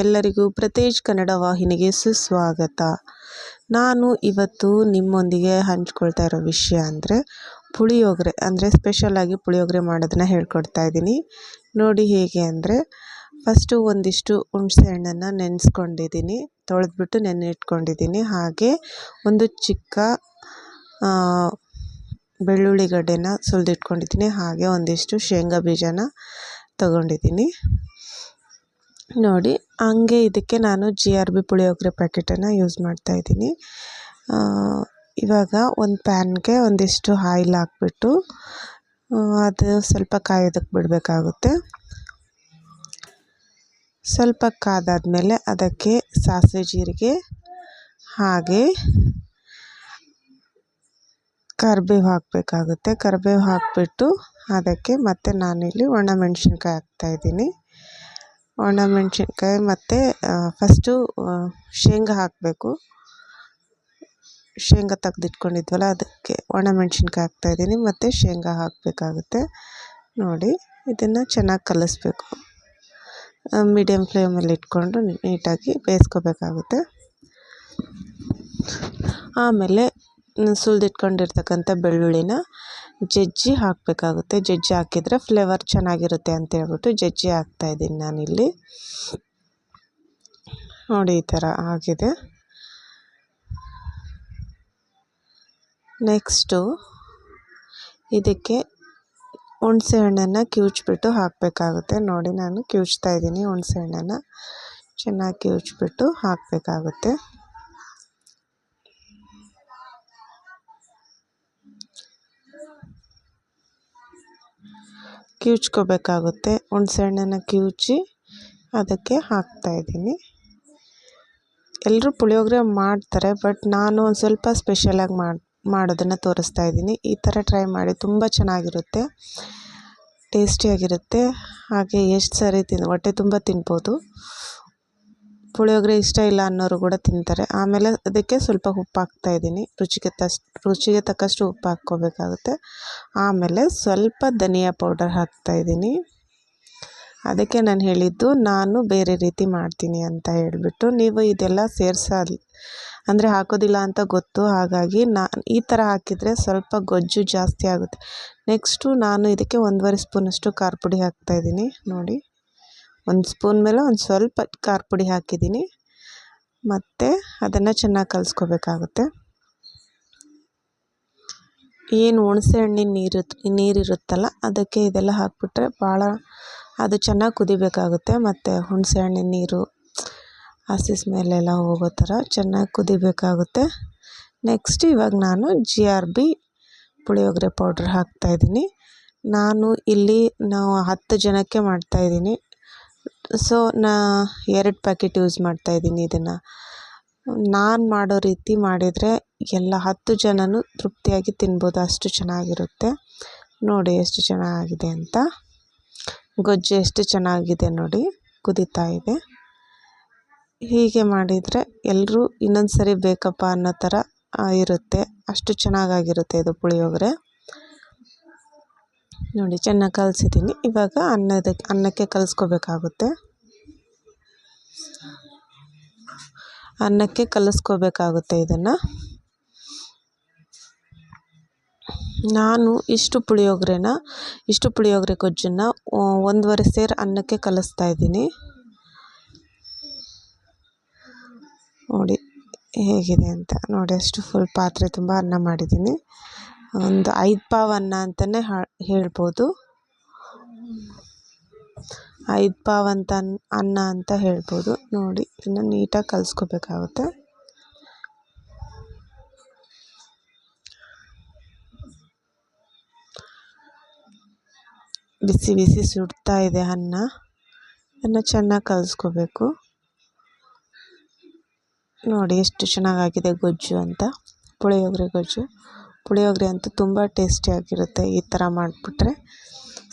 ಎಲ್ಲರಿಗೂ ಪ್ರತೇಜ್ ಕನ್ನಡ ವಾಹಿನಿಗೆ ಸುಸ್ವಾಗತ. ನಾನು ಇವತ್ತು ನಿಮ್ಮೊಂದಿಗೆ ಹಂಚ್ಕೊಳ್ತಾ ಇರೋ ವಿಷಯ ಅಂದರೆ ಪುಳಿಯೋಗರೆ, ಅಂದರೆ ಸ್ಪೆಷಲಾಗಿ ಪುಳಿಯೋಗರೆ ಮಾಡೋದನ್ನ ಹೇಳ್ಕೊಡ್ತಾ ಇದ್ದೀನಿ. ನೋಡಿ ಹೇಗೆ ಅಂದರೆ ಫಸ್ಟು ಒಂದಿಷ್ಟು ಹುಣಸೆ ಹಣ್ಣನ್ನು ನೆನೆಸ್ಕೊಂಡಿದ್ದೀನಿ, ತೊಳೆದ್ಬಿಟ್ಟು ನೆನೆ ಇಟ್ಕೊಂಡಿದ್ದೀನಿ ಹಾಗೆ ಒಂದು ಚಿಕ್ಕ ಬೆಳ್ಳುಳ್ಳಿ ಗಡ್ಡೆನ ಸುಲಿದಿಟ್ಕೊಂಡಿದ್ದೀನಿ. ಹಾಗೆ ಒಂದಿಷ್ಟು ಶೇಂಗಾ ಬೀಜನ ತಗೊಂಡಿದ್ದೀನಿ. ನೋಡಿ, ಹಂಗೆ ಇದಕ್ಕೆ ನಾನು ಜಿ ಆರ್ ಬಿ ಪುಳಿಯೋಗರೆ ಪ್ಯಾಕೆಟನ್ನು ಯೂಸ್ ಮಾಡ್ತಾಯಿದ್ದೀನಿ ಇವಾಗ ಒಂದು ಪ್ಯಾನ್ಗೆ ಒಂದಿಷ್ಟು ಆಯಿಲ್ ಹಾಕ್ಬಿಟ್ಟು ಅದು ಸ್ವಲ್ಪ ಕಾಯೋದಕ್ಕೆ ಬಿಡಬೇಕಾಗುತ್ತೆ. ಸ್ವಲ್ಪ ಕಾದಾದಮೇಲೆ ಅದಕ್ಕೆ ಸಾಸಿವೆ ಜೀರಿಗೆ, ಹಾಗೆ ಕರಿಬೇವು ಹಾಕಬೇಕಾಗುತ್ತೆ. ಕರಿಬೇವು ಹಾಕಿಬಿಟ್ಟು ಅದಕ್ಕೆ ಮತ್ತೆ ನಾನಿಲ್ಲಿ ಒಣಮೆಣ್ಸಿನ್ಕಾಯಿ ಹಾಕ್ತಾಯಿದ್ದೀನಿ ಒಣಮೆಣ್ಸಿನ್ಕಾಯಿ ಮತ್ತು ಫಸ್ಟು ಶೇಂಗಾ ಹಾಕಬೇಕು. ಶೇಂಗಾ ತೆಗ್ದಿಟ್ಕೊಂಡಿದ್ವಲ್ಲ, ಅದಕ್ಕೆ ಒಣಮೆಣ್ಸಿನ್ಕಾಯಿ ಹಾಕ್ತಾಯಿದ್ದೀನಿ ಮತ್ತು ಶೇಂಗಾ ಹಾಕಬೇಕಾಗುತ್ತೆ. ನೋಡಿ, ಇದನ್ನು ಚೆನ್ನಾಗಿ ಕಲಿಸ್ಬೇಕು. ಮೀಡಿಯಮ್ ಫ್ಲೇಮಲ್ಲಿ ಇಟ್ಕೊಂಡು ನೀಟಾಗಿ ಬೇಯಿಸ್ಕೋಬೇಕಾಗುತ್ತೆ. ಆಮೇಲೆ, ಸುಲಿದಿಟ್ಕೊಂಡಿರ್ತಕ್ಕಂಥ ಬೆಳ್ಳುಳ್ಳಿನ ಜಜ್ಜಿ ಹಾಕಬೇಕಾಗುತ್ತೆ. ಜಜ್ಜಿ ಹಾಕಿದರೆ ಫ್ಲೇವರ್ ಚೆನ್ನಾಗಿರುತ್ತೆ ಅಂತ ಹೇಳ್ಬಿಟ್ಟು ಜಜ್ಜಿ ಹಾಕ್ತಾಯಿದ್ದೀನಿ ನಾನಿಲ್ಲಿ. ನೋಡಿ ಈ ಥರ ಆಗಿದೆ. ನೆಕ್ಸ್ಟು ಇದಕ್ಕೆ ಹುಣಸೆ ಹಣ್ಣನ್ನು ಕಿವುಚ್ಬಿಟ್ಟು ಹಾಕಬೇಕಾಗುತ್ತೆ. ನೋಡಿ ನಾನು ಕಿವುಚ್ತಾ ಇದ್ದೀನಿ ಹುಣಸೆ ಹಣ್ಣನ್ನು. ಚೆನ್ನಾಗಿ ಕಿವುಚ್ಬಿಟ್ಟು ಹಾಕಬೇಕಾಗುತ್ತೆ. ಕಿವುಚ್ಕೋಬೇಕಾಗುತ್ತೆ. ಹುಣ್ಸೆ ಹಣ್ಣನ್ನು ಕಿವುಚಿ ಅದಕ್ಕೆ ಹಾಕ್ತಾಯಿದ್ದೀನಿ ಎಲ್ಲರೂ ಪುಳಿಯೋಗರೆ ಮಾಡ್ತಾರೆ, ಬಟ್ ನಾನು ಒಂದು ಸ್ವಲ್ಪ ಸ್ಪೆಷಲಾಗಿ ಮಾಡಿ, ಮಾಡೋದನ್ನು ತೋರಿಸ್ತಾ ಇದ್ದೀನಿ. ಈ ಥರ ಟ್ರೈ ಮಾಡಿ, ತುಂಬ ಚೆನ್ನಾಗಿರುತ್ತೆ, ಟೇಸ್ಟಿಯಾಗಿರುತ್ತೆ. ಹಾಗೆ ಎಷ್ಟು ಸರಿ ತಿನ್, ಹೊಟ್ಟೆ ತುಂಬ ತಿನ್ಬೋದು. ಪುಳಿಯೋಗರೆ ಇಷ್ಟ ಇಲ್ಲ ಅನ್ನೋರು ಕೂಡ ತಿಂತಾರೆ. ಆಮೇಲೆ ಅದಕ್ಕೆ ಸ್ವಲ್ಪ ಉಪ್ಪು ಹಾಕ್ತಾಯಿದ್ದೀನಿ ರುಚಿಗೆ ತಸ್, ರುಚಿಗೆ ತಕ್ಕಷ್ಟು ಉಪ್ಪು ಹಾಕ್ಕೋಬೇಕಾಗುತ್ತೆ. ಆಮೇಲೆ ಸ್ವಲ್ಪ ಧನಿಯಾ ಪೌಡರ್ ಹಾಕ್ತಾಯಿದ್ದೀನಿ ಅದಕ್ಕೆ ನಾನು ಹೇಳಿದ್ದು, ನಾನು ಬೇರೆ ರೀತಿ ಮಾಡ್ತೀನಿ ಅಂತ ಹೇಳಿಬಿಟ್ಟು, ನೀವು ಇದೆಲ್ಲ ಸೇರಿಸಲ್ ಅಂದರೆ ಹಾಕೋದಿಲ್ಲ ಅಂತ ಗೊತ್ತು. ಹಾಗಾಗಿ ನಾನು ಈ ಥರ ಹಾಕಿದರೆ ಸ್ವಲ್ಪ ಗೊಜ್ಜು ಜಾಸ್ತಿ ಆಗುತ್ತೆ. ನೆಕ್ಸ್ಟು ನಾನು ಇದಕ್ಕೆ ಒಂದೂವರೆ ಸ್ಪೂನಷ್ಟು ಖಾರ ಪುಡಿ ಹಾಕ್ತಾಯಿದ್ದೀನಿ ನೋಡಿ. ಒಂದು ಸ್ಪೂನ್ ಮೇಲೆ ಒಂದು ಸ್ವಲ್ಪ ಖಾರ ಪುಡಿ ಹಾಕಿದ್ದೀನಿ. ಮತ್ತು ಅದನ್ನು ಚೆನ್ನಾಗಿ ಕಲಿಸ್ಕೋಬೇಕಾಗುತ್ತೆ. ಏನು ಹುಣಸೆ ಹಣ್ಣಿನ ನೀರು ನೀರಿರುತ್ತಲ್ಲ ಅದಕ್ಕೆ ಇದೆಲ್ಲ ಹಾಕಿಬಿಟ್ರೆ ಭಾಳ ಅದು ಚೆನ್ನಾಗಿ ಕುದಿಬೇಕಾಗುತ್ತೆ. ಮತ್ತು ಹುಣಸೆ ಹಣ್ಣಿನ ನೀರು ಹಸಿಸ್ ಮೇಲೆಲ್ಲ ಹೋಗೋ ಥರ ಚೆನ್ನಾಗಿ ಕುದಿಬೇಕಾಗುತ್ತೆ. ನೆಕ್ಸ್ಟ್ ಇವಾಗ ನಾನು G R B puliyogare powder ಹಾಕ್ತಾಯಿದ್ದೀನಿ ನಾನು ಇಲ್ಲಿ ನಾವು ಹತ್ತು ಜನಕ್ಕೆ ಮಾಡ್ತಾಯಿದ್ದೀನಿ ಸೊ ನಾ ಎರಡು ಪ್ಯಾಕೆಟ್ ಯೂಸ್ ಮಾಡ್ತಾಯಿದ್ದೀನಿ ಇದನ್ನು. ನಾನು ಮಾಡೋ ರೀತಿ ಮಾಡಿದರೆ ಎಲ್ಲ ಹತ್ತು ಜನನೂ ತೃಪ್ತಿಯಾಗಿ ತಿನ್ಬೋದು. ಅಷ್ಟು ಚೆನ್ನಾಗಿರುತ್ತೆ. ನೋಡಿ ಎಷ್ಟು ಚೆನ್ನಾಗಿದೆ ಅಂತ. ಗೊಜ್ಜು ಎಷ್ಟು ಚೆನ್ನಾಗಿದೆ ನೋಡಿ. ಕುದೀತಾ ಇದೆ. ಹೀಗೆ ಮಾಡಿದರೆ ಎಲ್ಲರೂ ಇನ್ನೊಂದು ಸರಿ ಬೇಕಪ್ಪ ಅನ್ನೋ ಥರ ಇರುತ್ತೆ. ಅಷ್ಟು ಚೆನ್ನಾಗಾಗಿರುತ್ತೆ ಇದು ಪುಳಿಯೋಗರೆ. ನೋಡಿ, ಚೆನ್ನಾಗಿ ಕಲಸಿದ್ದೀನಿ. ಇವಾಗ ಅನ್ನದಕ್ಕೆ ಅನ್ನಕ್ಕೆ ಕಲಿಸ್ಕೋಬೇಕಾಗುತ್ತೆ. ಅನ್ನಕ್ಕೆ ಕಲಸ್ಕೋಬೇಕಾಗುತ್ತೆ ಇದನ್ನು. ನಾನು ಇಷ್ಟು ಪುಳಿಯೋಗರೆನ, ಇಷ್ಟು ಪುಳಿಯೋಗರೆ ಗೊಜ್ಜನ್ನು ಒಂದೂವರೆ ಸೇರು ಅನ್ನಕ್ಕೆ ಕಲಿಸ್ತಾ ಇದ್ದೀನಿ. ನೋಡಿ, ಹೇಗಿದೆ ಅಂತ. ನೋಡಿ, ಅಷ್ಟು ಫುಲ್ ಪಾತ್ರೆ ತುಂಬ ಅನ್ನ ಮಾಡಿದ್ದೀನಿ. ಒಂದು ಐದು ಪಾವು ಅನ್ನ ಅಂತಲೇ ಹೇಳ್ಬೋದು. ಐದು ಪಾವು ಅಂತ ಅನ್ನ ಅಂತ ಹೇಳ್ಬೋದು. ನೋಡಿ, ಇದನ್ನು ನೀಟಾಗಿ ಕಲಿಸ್ಕೋಬೇಕಾಗುತ್ತೆ. ಬಿಸಿ ಬಿಸಿ ಸುಡ್ತಾ ಇದೆ ಅನ್ನ. ಇದನ್ನು ಚೆನ್ನಾಗಿ ಕಲಿಸ್ಕೋಬೇಕು. ನೋಡಿ, ಎಷ್ಟು ಚೆನ್ನಾಗಾಗಿದೆ ಗೊಜ್ಜು ಅಂತ. ಪುಳಿಯೋಗರೆ ಗೊಜ್ಜು. ಪುಳಿಯೋಗರೆ ಅಂತೂ ತುಂಬ ಟೇಸ್ಟಿಯಾಗಿರುತ್ತೆ ಈ ಥರ ಮಾಡಿಬಿಟ್ರೆ.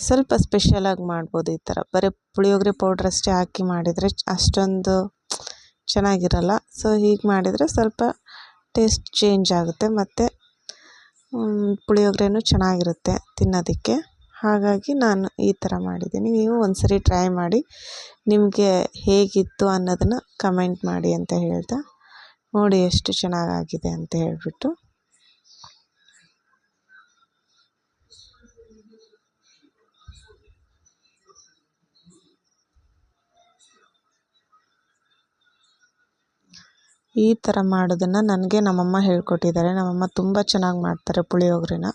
ಸ್ವಲ್ಪ ಸ್ಪೆಷಲಾಗಿ ಮಾಡ್ಬೋದು ಈ ಥರ ಬರೀ ಪುಳಿಯೋಗರೆ ಪೌಡ್ರ್ ಅಷ್ಟೇ ಹಾಕಿ ಮಾಡಿದರೆ ಅಷ್ಟೊಂದು ಚೆನ್ನಾಗಿರಲ್ಲ. ಸೊ ಹೀಗೆ ಮಾಡಿದರೆ ಸ್ವಲ್ಪ ಟೇಸ್ಟ್ ಚೇಂಜ್ ಆಗುತ್ತೆ ಮತ್ತು ಪುಳಿಯೋಗರೆನೂ ಚೆನ್ನಾಗಿರುತ್ತೆ ತಿನ್ನೋದಕ್ಕೆ. ಹಾಗಾಗಿ ನಾನು ಈ ಥರ ಮಾಡಿದ್ದೀನಿ. ನೀವು ಒಂದ್ಸರಿ ಟ್ರೈ ಮಾಡಿ ನಿಮಗೆ ಹೇಗಿತ್ತು ಅನ್ನೋದನ್ನು ಕಮೆಂಟ್ ಮಾಡಿ ಅಂತ ಹೇಳ್ತಾ ನೋಡಿ ಎಷ್ಟು ಚೆನ್ನಾಗಾಗಿದೆ ಅಂತ ಹೇಳಿಬಿಟ್ಟು. ಈ ಥರ ಮಾಡೋದನ್ನು ನನಗೆ ನಮ್ಮಮ್ಮ ಹೇಳ್ಕೊಟ್ಟಿದ್ದಾರೆ. ನಮ್ಮಮ್ಮ ತುಂಬ ಚೆನ್ನಾಗಿ ಮಾಡ್ತಾರೆ ಪುಳಿಯೋಗರೆನ.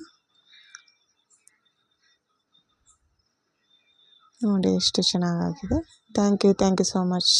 ನೋಡಿ ಎಷ್ಟು ಚೆನ್ನಾಗಾಗಿದೆ. Thank you thank you so much